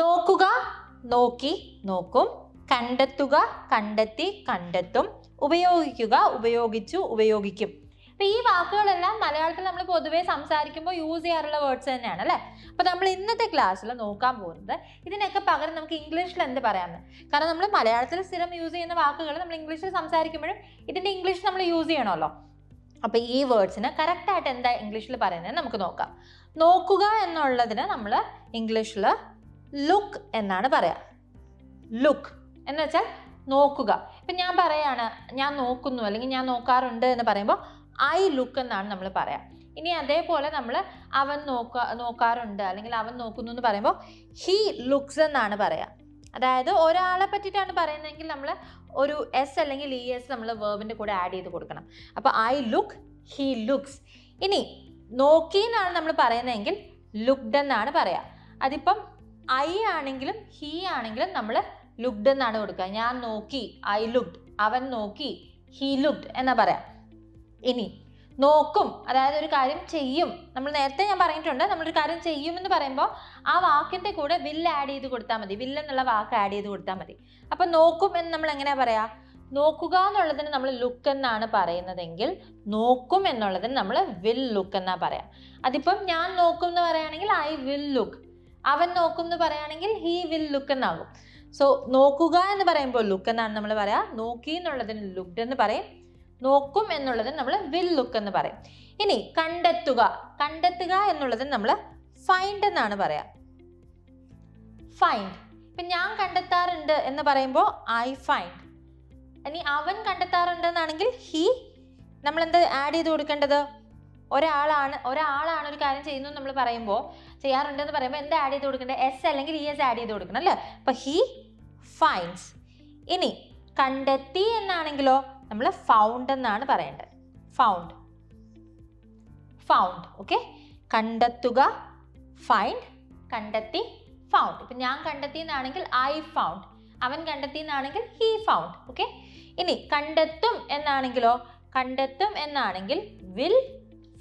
നോക്കുക നോക്കി നോക്കും കണ്ടെത്തുക കണ്ടെത്തി കണ്ടെത്തും ഉപയോഗിക്കുക ഉപയോഗിച്ചു ഉപയോഗിക്കും. അപ്പൊ ഈ വാക്കുകളെല്ലാം മലയാളത്തിൽ നമ്മൾ പൊതുവേ സംസാരിക്കുമ്പോൾ യൂസ് ചെയ്യാറുള്ള വേർഡ്സ് തന്നെയാണ് അല്ലേ? അപ്പൊ നമ്മൾ ഇന്നത്തെ ക്ലാസ്സിൽ നോക്കാൻ പോകുന്നത് ഇതിനൊക്കെ പകരം നമുക്ക് ഇംഗ്ലീഷിൽ എന്ത് പറയാമെന്ന്. കാരണം നമ്മൾ മലയാളത്തിൽ സ്ഥിരം യൂസ് ചെയ്യുന്ന വാക്കുകൾ നമ്മൾ ഇംഗ്ലീഷിൽ സംസാരിക്കുമ്പോഴും ഇതിന്റെ ഇംഗ്ലീഷ് നമ്മൾ യൂസ് ചെയ്യണമല്ലോ. അപ്പൊ ഈ വേർഡ്സിന് കറക്റ്റ് ആയിട്ട് എന്താ ഇംഗ്ലീഷിൽ പറയുന്നത് നമുക്ക് നോക്കാം. നോക്കുക എന്നുള്ളതിന് നമ്മൾ ഇംഗ്ലീഷിൽ ലുക്ക് എന്നാണ് പറയാ. ലുക്ക് എന്ന് വെച്ചാൽ നോക്കുക. ഇപ്പം ഞാൻ പറയാണ് ഞാൻ നോക്കുന്നു അല്ലെങ്കിൽ ഞാൻ നോക്കാറുണ്ട് എന്ന് പറയുമ്പോൾ ഐ ലുക്ക് എന്നാണ് നമ്മൾ പറയാം. ഇനി അതേപോലെ നമ്മൾ അവൻ നോക്ക നോക്കാറുണ്ട് അല്ലെങ്കിൽ അവൻ നോക്കുന്നു എന്ന് പറയുമ്പോൾ ഹി ലുക്സ് എന്നാണ് പറയാം. അതായത് ഒരാളെ പറ്റിയിട്ടാണ് പറയുന്നതെങ്കിൽ നമ്മൾ ഒരു എസ് അല്ലെങ്കിൽ ഇ എസ് നമ്മൾ വേർബിന്റെ കൂടെ ആഡ് ചെയ്ത് കൊടുക്കണം. അപ്പോൾ ഐ ലുക്ക് ഹി ലുക്സ് ഇനി നോക്കി എന്നാണ് നമ്മൾ പറയുന്നതെങ്കിൽ ലുക്ഡ് എന്നാണ് പറയാ. അതിപ്പം ഐ ആണെങ്കിലും ഹി ആണെങ്കിലും നമ്മൾ ലുക്ഡ് എന്നാണ് കൊടുക്കുക. ഞാൻ നോക്കി ഐ ലുക്ഡ് അവൻ നോക്കി ഹി ലുക്ഡ് എന്നാ പറയാം. ഇനി നോക്കും അതായത് ഒരു കാര്യം ചെയ്യും. നമ്മൾ നേരത്തെ ഞാൻ പറഞ്ഞിട്ടുണ്ട് നമ്മളൊരു കാര്യം ചെയ്യും എന്ന് പറയുമ്പോൾ ആ വാക്കിന്റെ കൂടെ വിൽ ആഡ് ചെയ്ത് കൊടുത്താൽ മതി. വിൽ എന്നുള്ള വാക്ക് ആഡ് ചെയ്ത് കൊടുത്താൽ മതി. അപ്പൊ നോക്കും എന്ന് നമ്മൾ എങ്ങനെയാ പറയാ? നോക്കുക എന്നുള്ളതിന് നമ്മൾ ലുക്ക് എന്നാണ് പറയുന്നതെങ്കിൽ നോക്കും എന്നുള്ളതിന് നമ്മൾ വിൽ ലുക്ക് എന്നാ പറയാം. അതിപ്പം ഞാൻ നോക്കും എന്ന് പറയുകയാണെങ്കിൽ ഐ വിൽ ലുക്ക് അവൻ നോക്കും എന്ന് പറയുകയാണെങ്കിൽ ഹീ വിൽ ലുക്ക് എന്നാകും. സോ നോക്കുക എന്ന് പറയുമ്പോൾ ലുക്ക് എന്നാണ് നമ്മൾ പറയാ. നോക്കി എന്നുള്ളതിന് ലുക്ഡ് എന്ന് പറയും. നോക്കും എന്നുള്ളതിന് നമ്മൾ വിൽ ലുക്ക് എന്ന് പറയും. ഇനി കണ്ടെത്തുക. കണ്ടെത്തുക എന്നുള്ളതിന് നമ്മൾ ഫൈൻഡ് എന്നാണ് പറയാ. ഫൈൻഡ് ഇപ്പം ഞാൻ കണ്ടെത്താറുണ്ട് എന്ന് പറയുമ്പോൾ ഐ ഫൈൻഡ് ഇനി അവൻ കണ്ടെത്താറുണ്ട് എന്നാണെങ്കിൽ ഹി നമ്മൾ എന്താ ആഡ് ചെയ്ത് കൊടുക്കേണ്ടത്? ഒരാളാണ് ഒരാളാണ് ഒരു കാര്യം ചെയ്യുന്നു നമ്മൾ പറയുമ്പോൾ ചെയ്യാറുണ്ടെന്ന് പറയുമ്പോൾ എന്താ ആഡ് ചെയ്ത് കൊടുക്കേണ്ടത്? എസ് അല്ലെങ്കിൽ ഇ എസ് ആഡ് ചെയ്ത് കൊടുക്കണം അല്ലേ? അപ്പൊ ഹി ഫൈൻസ് ഇനി കണ്ടെത്തി എന്നാണെങ്കിലോ നമ്മൾ ഫൗണ്ട് എന്നാണ് പറയേണ്ടത്. ഫൗണ്ട് ഫൗണ്ട് ഓക്കെ കണ്ടെത്തുക ഫൈൻഡ് കണ്ടെത്തി ഫൗണ്ട് ഇപ്പം ഞാൻ കണ്ടെത്തി എന്നാണെങ്കിൽ ഐ ഫൗണ്ട് അവൻ കണ്ടെത്തി എന്നാണെങ്കിൽ ഹീ ഫൗണ്ട് ഓക്കെ ഇനി കണ്ടെത്തും എന്നാണെങ്കിലോ കണ്ടെത്തും എന്നാണെങ്കിൽ വിൽ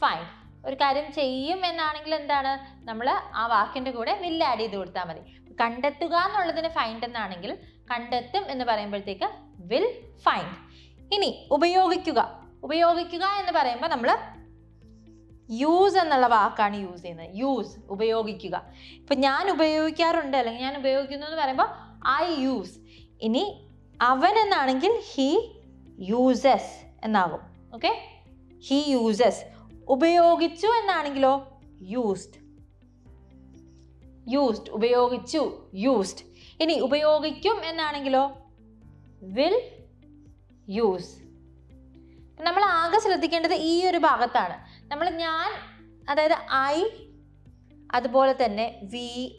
ഫൈൻഡ് ഒരു കാര്യം ചെയ്യും എന്നാണെങ്കിൽ എന്താണ്? നമ്മൾ ആ വാക്കിന്റെ കൂടെ വില്ല് ആഡ് ചെയ്ത് കൊടുത്താൽ മതി. കണ്ടെത്തുക എന്നുള്ളതിന് ഫൈൻഡ് എന്നാണെങ്കിൽ കണ്ടെത്തും എന്ന് പറയുമ്പോഴത്തേക്ക് വിൽ ഫൈൻഡ് ഇനി ഉപയോഗിക്കുക. ഉപയോഗിക്കുക എന്ന് പറയുമ്പോൾ നമ്മൾ യൂസ് എന്നുള്ള വാക്കാണ് യൂസ് ചെയ്യുന്നത്. യൂസ് ഉപയോഗിക്കുക. ഇപ്പം ഞാൻ ഉപയോഗിക്കാറുണ്ട്. അല്ലെങ്കിൽ ഞാൻ ഉപയോഗിക്കുന്നു എന്ന് പറയുമ്പോൾ ഐ യൂസ് ഇനി അവൻ എന്നാണെങ്കിൽ ഹീ യൂസസ് എന്നാകും. ഓക്കെ ഹീ യൂസസ് ഉപയോഗിച്ചു എന്നാണെങ്കിലോ? യൂസ്ഡ് യൂസ്ഡ് ഉപയോഗിച്ചു. യൂസ്ഡ് ഇനി ഉപയോഗിക്കും എന്നാണെങ്കിലോ? വിൽ യൂസ് നമ്മൾ ആകെ ശ്രദ്ധിക്കേണ്ടത് ഈ ഒരു ഭാഗത്താണ്. നമ്മൾ ഞാൻ അതായത് ഐ അതുപോലെ തന്നെ വി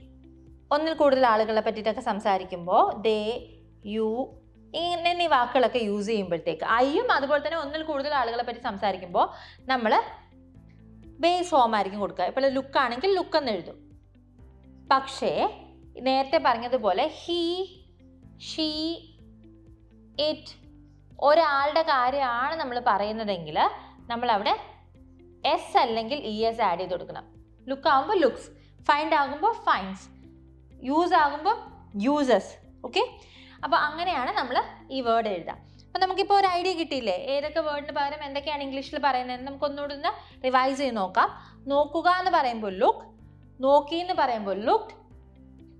ഒന്നിൽ കൂടുതൽ ആളുകളെ പറ്റിയിട്ടൊക്കെ സംസാരിക്കുമ്പോൾ ദേ യു ഇങ്ങനെ ഈ വാക്കുകളൊക്കെ യൂസ് ചെയ്യുമ്പോഴത്തേക്ക് ഐയും അതുപോലെ തന്നെ ഒന്നിൽ കൂടുതൽ ആളുകളെ പറ്റി സംസാരിക്കുമ്പോൾ നമ്മൾ ബേസ് ഫോം ആയിരിക്കും കൊടുക്കുക. ഇപ്പോൾ ലുക്ക് ആണെങ്കിൽ ലുക്ക് എന്ന് എഴുതും. പക്ഷേ നേരത്തെ പറഞ്ഞതുപോലെ ഹീ ഷീ ഇറ്റ് ഒരാളുടെ കാര്യമാണ് നമ്മൾ പറയുന്നതെങ്കിൽ നമ്മൾ അവിടെ എസ് അല്ലെങ്കിൽ ഇ എസ് ആഡ് ചെയ്ത് കൊടുക്കണം. ലുക്ക് ആകുമ്പോൾ ലുക്സ് ഫൈൻഡ് ആകുമ്പോൾ ഫൈൻസ് യൂസ് ആകുമ്പോൾ യൂസസ് ഓക്കെ അപ്പോൾ അങ്ങനെയാണ് നമ്മൾ ഈ വേർഡ് എഴുതുക. അപ്പോൾ നമുക്കിപ്പോൾ ഒരു ഐഡിയ കിട്ടിയില്ലേ? ഏതൊക്കെ വേർഡിന് പകരം എന്തൊക്കെയാണ് ഇംഗ്ലീഷിൽ പറയുന്നത് നമുക്ക് ഒന്നുകൂടി ഒന്ന് റിവൈസ് ചെയ്ത് നോക്കാം. നോക്കുക എന്ന് പറയുമ്പോൾ ലുക്ക് നോക്കി എന്ന് പറയുമ്പോൾ ലുക്ക്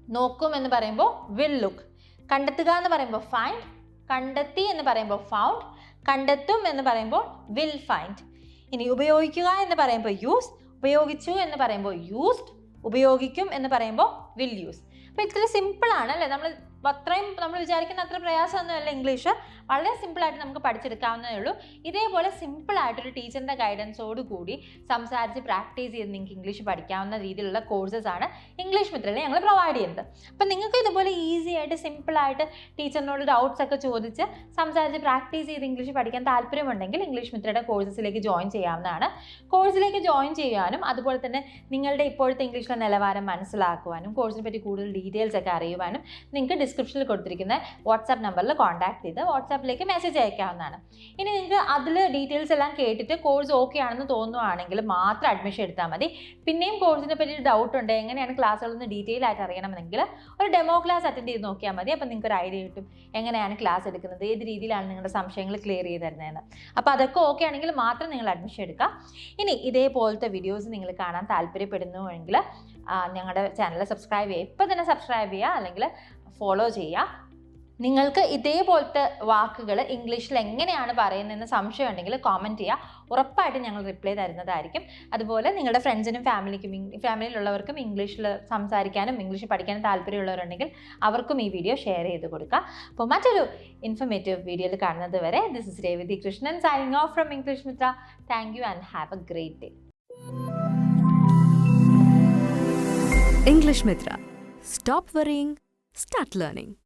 നോക്കും എന്ന് പറയുമ്പോൾ വിൽ ലുക്ക് കണ്ടെത്തുക എന്ന് പറയുമ്പോൾ ഫൈൻഡ് കണ്ടെത്തി എന്ന് പറയുമ്പോൾ ഫൗണ്ട് കണ്ടെത്തും എന്ന് പറയുമ്പോൾ വിൽ ഫൈൻഡ് ഇനി ഉപയോഗിക്കുക എന്ന് പറയുമ്പോൾ യൂസ് ഉപയോഗിച്ചു എന്ന് പറയുമ്പോൾ യൂസ്ഡ് ഉപയോഗിക്കും എന്ന് പറയുമ്പോൾ വിൽ യൂസ് അപ്പോൾ ഇത്ര സിമ്പിൾ ആണ് അല്ലേ? നമ്മൾ അത്രയും നമ്മൾ വിചാരിക്കുന്ന അത്ര പ്രയാസമൊന്നുമല്ല ഇംഗ്ലീഷ്. വളരെ സിമ്പിളായിട്ട് നമുക്ക് പഠിച്ചെടുക്കാവുന്നതേ ഉള്ളൂ. ഇതേപോലെ സിമ്പിളായിട്ടൊരു ടീച്ചറിന്റെ ഗൈഡൻസോട് കൂടി സംസാരിച്ച് പ്രാക്ടീസ് ചെയ്ത് നിങ്ങൾക്ക് ഇംഗ്ലീഷ് പഠിക്കാവുന്ന രീതിയിലുള്ള കോഴ്സസ് ആണ് ഇംഗ്ലീഷ് മിത്രയിൽ ഞങ്ങൾ പ്രൊവൈഡ് ചെയ്യുന്നത്. അപ്പം നിങ്ങൾക്ക് ഇതുപോലെ ഈസി ആയിട്ട് സിമ്പിളായിട്ട് ടീച്ചറിനോട് ഡൗട്ട്സ് ഒക്കെ ചോദിച്ച് സംസാരിച്ച് പ്രാക്ടീസ് ചെയ്ത് ഇംഗ്ലീഷ് പഠിക്കാൻ താല്പര്യമുണ്ടെങ്കിൽ ഇംഗ്ലീഷ് മിത്രയുടെ കോഴ്സസിലേക്ക് ജോയിൻ ചെയ്യാവുന്നതാണ്. കോഴ്സിലേക്ക് ജോയിൻ ചെയ്യാനും അതുപോലെ തന്നെ നിങ്ങളുടെ ഇപ്പോഴത്തെ ഇംഗ്ലീഷിലെ നിലവാരം മനസ്സിലാക്കുവാനും കോഴ്സിനെ പറ്റി കൂടുതൽ ഡീറ്റെയിൽസ് ഒക്കെ അറിയുവാനും നിങ്ങൾക്ക് ഡിസ്ക്രിപ്ഷനിൽ കൊടുത്തിരിക്കുന്ന വാട്സാപ്പ് നമ്പറിൽ കോൺടാക്ട് ചെയ്ത് വാട്സാപ്പിലേക്ക് മെസ്സേജ് അയക്കാവുന്നതാണ്. ഇനി നിങ്ങൾക്ക് അതിൽ ഡീറ്റെയിൽസ് എല്ലാം കേട്ടിട്ട് കോഴ്സ് ഓക്കെ ആണെന്ന് തോന്നുവാണെങ്കിൽ മാത്രം അഡ്മിഷൻ എടുത്താൽ മതി. പിന്നെയും കോഴ്സിനെ പറ്റി ഡൗട്ട് ഉണ്ട് എങ്ങനെയാണ് ക്ലാസ്സുകളൊന്ന് ഡീറ്റെയിൽ ആയിട്ട് അറിയണമെങ്കിൽ ഒരു ഡെമോ ക്ലാസ് അറ്റൻഡ് ചെയ്ത് നോക്കിയാൽ മതി. അപ്പം നിങ്ങൾക്ക് ഒരു ഐഡിയ കിട്ടും. എങ്ങനെയാണ് ക്ലാസ് എടുക്കുന്നത്? ഏത് രീതിയിലാണ് നിങ്ങളുടെ സംശയങ്ങൾ ക്ലിയർ ചെയ്ത് തരുന്നതെന്ന്. അപ്പോൾ അതൊക്കെ ഓക്കെ ആണെങ്കിൽ മാത്രം നിങ്ങൾ അഡ്മിഷൻ എടുക്കുക. ഇനി ഇതേപോലത്തെ വീഡിയോസ് നിങ്ങൾ കാണാൻ താല്പര്യപ്പെടുന്നുവെങ്കിൽ ഞങ്ങളുടെ ചാനൽ സബ്സ്ക്രൈബ് ചെയ്യുക. ഇപ്പോൾ തന്നെ സബ്സ്ക്രൈബ് ചെയ്യുക. അല്ലെങ്കിൽ ഫോളോ ചെയ്യുക. നിങ്ങൾക്ക് ഇതേപോലത്തെ വാക്കുകൾ ഇംഗ്ലീഷിൽ എങ്ങനെയാണ് പറയുന്നതെന്ന് സംശയം ഉണ്ടെങ്കിൽ കോമന്റ് ചെയ്യുക. ഉറപ്പായിട്ടും ഞങ്ങൾ റിപ്ലൈ തരുന്നതായിരിക്കും. അതുപോലെ നിങ്ങളുടെ ഫ്രണ്ട്സിനും ഫാമിലിക്കും ഫാമിലിയിലുള്ളവർക്കും ഇംഗ്ലീഷിൽ സംസാരിക്കാനും ഇംഗ്ലീഷ് പഠിക്കാനും താല്പര്യമുള്ളവരുണ്ടെങ്കിൽ അവർക്കും ഈ വീഡിയോ ഷെയർ ചെയ്ത് കൊടുക്കുക. അപ്പോൾ മറ്റൊരു ഇൻഫർമേറ്റീവ് വീഡിയോയിൽ കാണുന്നത് വരെ this is Revathi Krishnan signing off from English Mitra. Thank you and have a great day English Mitra. Stop worrying, start learning.